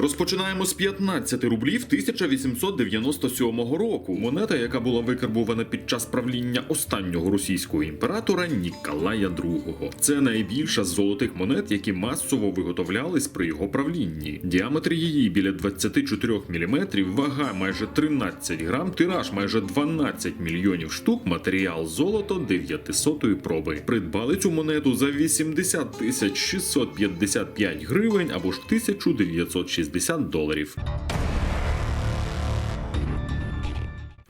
Розпочинаємо з 15 рублів 1897 року. Монета, яка була викарбована під час правління останнього російського імператора Ніколая II. Це найбільша з золотих монет, які масово виготовлялись при його правлінні. Діаметр її біля 24 мм, вага майже 13 грам, тираж майже 12 мільйонів штук, матеріал золото 900 проби. Придбали цю монету за 80 тисяч 655 гривень або ж 1960 доларів.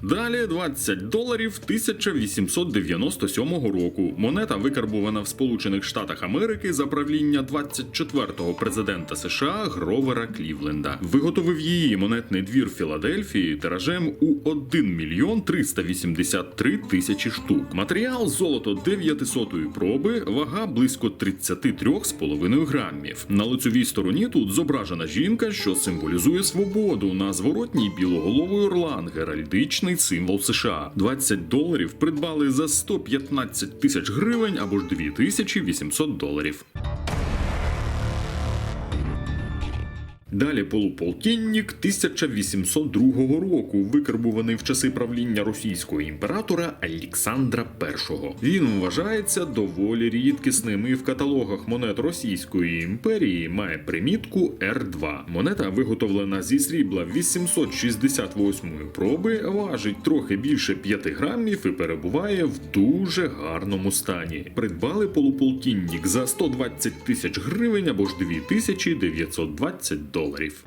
Далі 20 доларів 1897 року. Монета викарбована в Сполучених Штатах Америки за правління 24-го президента США Гровера Клівленда. Виготовив її монетний двір Філадельфії тиражем у 1 мільйон 383 тисячі штук. Матеріал золото 900 проби, вага близько 33,5 грамів. На лицевій стороні тут зображена жінка, що символізує свободу. На зворотній білоголовий орлан, геральдичний символ США. 20 доларів придбали за 115 тисяч гривень або ж 2800 доларів. Далі полуполтинник 1802 року, викарбуваний в часи правління російського імператора Олександра І. Він вважається доволі рідкісним і в каталогах монет Російської імперії має примітку R2. Монета виготовлена зі срібла 868 проби, важить трохи більше 5 грамів і перебуває в дуже гарному стані. Придбали полуполтинник за 120 тисяч гривень або ж 2920 доларів. доларів.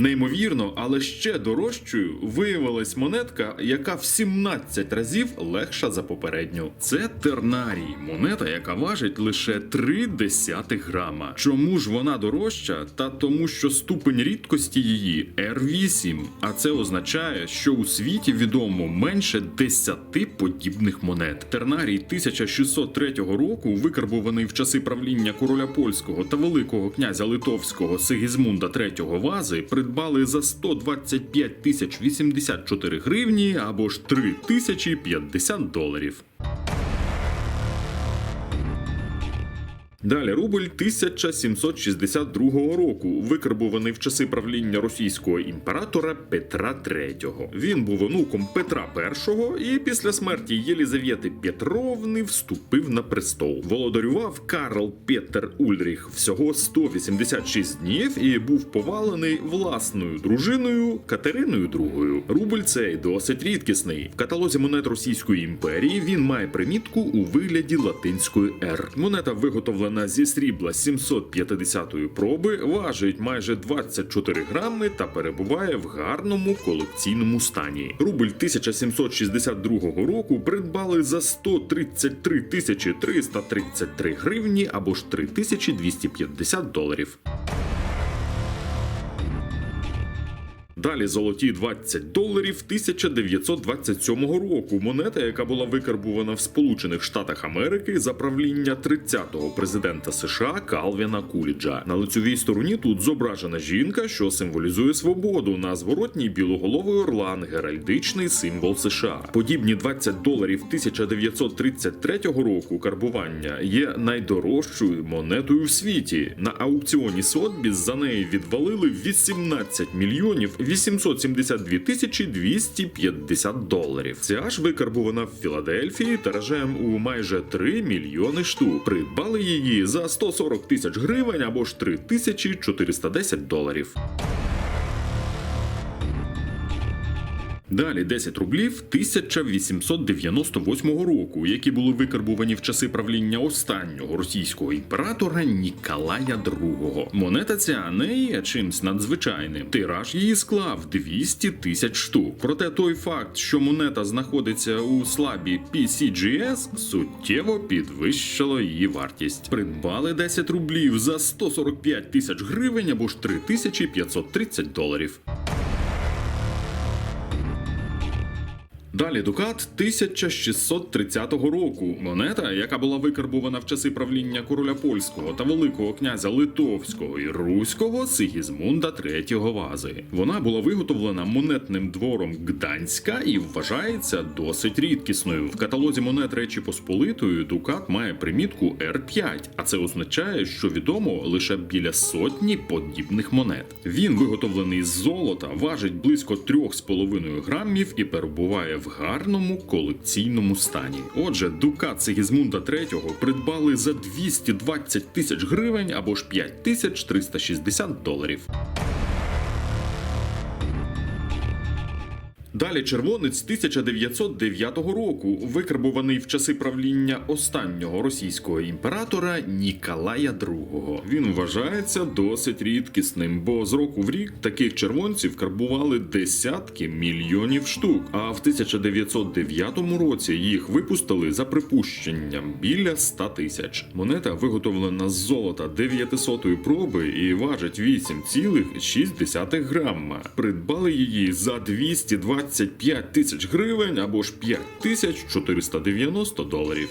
Неймовірно, але ще дорожчою виявилась монетка, яка в 17 разів легша за попередню. Це тернарій, монета, яка важить лише 3 десятих грама. Чому ж вона дорожча? Та тому, що ступень рідкості її R8, а це означає, що у світі відомо менше 10 подібних монет. Тернарій 1603 року, викарбований в часи правління короля польського та великого князя литовського Сигізмунда III Вази, придбали за 125 тисяч 84 гривні або ж 3 тисячі 50 доларів. Далі рубль 1762 року, викарбований в часи правління російського імператора Петра III. Він був онуком Петра І і після смерті Єлізавети Петровни вступив на престол. Володарював Карл Петер Ульріх всього 186 днів і був повалений власною дружиною Катериною II. Рубль цей досить рідкісний. В каталозі монет Російської імперії він має примітку у вигляді латинської R. Монета виготовлена зі срібла 750 проби, важить майже 24 грами та перебуває в гарному колекційному стані. Рубль 1762 року придбали за 133 тисячі 333 гривні або ж 3250 доларів. Далі золоті 20 доларів 1927 року. Монета, яка була викарбувана в Сполучених Штатах Америки за правління 30-го президента США Калвіна Куліджа. На лицевій стороні тут зображена жінка, що символізує свободу. На зворотній білоголовий орлан, геральдичний символ США. Подібні 20 доларів 1933 року карбування є найдорожчою монетою в світі. На аукціоні Сотбіс за неї відвалили 18 мільйонів 872 тисячі 250 доларів. Ця ж викарбувана в Філадельфії тиражем у майже 3 мільйони штук. Придбали її за 140 тисяч гривень або ж 3410 доларів. Далі 10 рублів 1898 року, які були викарбувані в часи правління останнього російського імператора Ніколая II. Монета ця не є чимсь надзвичайним. Тираж її склав 200 тисяч штук. Проте той факт, що монета знаходиться у слабі PCGS, суттєво підвищило її вартість. Придбали 10 рублів за 145 тисяч гривень або ж 3530 доларів. Далі Дукат 1630 року. Монета, яка була викарбувана в часи правління короля польського та великого князя Литовського і Руського Сигізмунда III Вази. Вона була виготовлена монетним двором Гданська і вважається досить рідкісною. В каталозі монет Речі Посполитої Дукат має примітку R5, а це означає, що відомо лише біля сотні подібних монет. Він виготовлений з золота, важить близько 3,5 грамів і перебуває в гарному колекційному стані. Отже, Дукат Сигізмунда III придбали за 220 тисяч гривень або ж 5360 доларів. Далі червонець 1909 року, викарбуваний в часи правління останнього російського імператора Ніколая II. Він вважається досить рідкісним, бо з року в рік таких червонців карбували десятки мільйонів штук. А в 1909 році їх випустили за припущенням біля 100 тисяч. Монета виготовлена з золота 900 проби і важить 8,6 грамма. Придбали її за 225 тисяч гривень або ж 5490 доларів.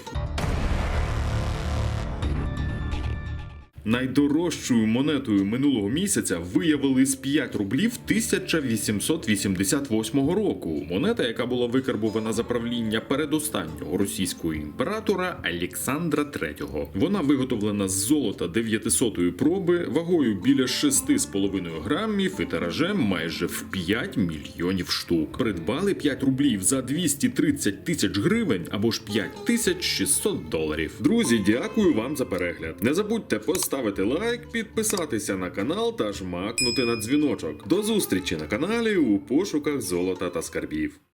Найдорожчою монетою минулого місяця виявились 5 рублів 1888 року. Монета, яка була викарбована за правління передостаннього російського імператора Олександра III. Вона виготовлена з золота 900 проби, вагою біля 6,5 грамів і тиражем майже в 5 мільйонів штук. Придбали 5 рублів за 230 тисяч гривень або ж 5600 доларів. Друзі, дякую вам за перегляд. Не забудьте поставити лайк, підписатися на канал та жмакнути на дзвіночок. До зустрічі на каналі у пошуках золота та скарбів.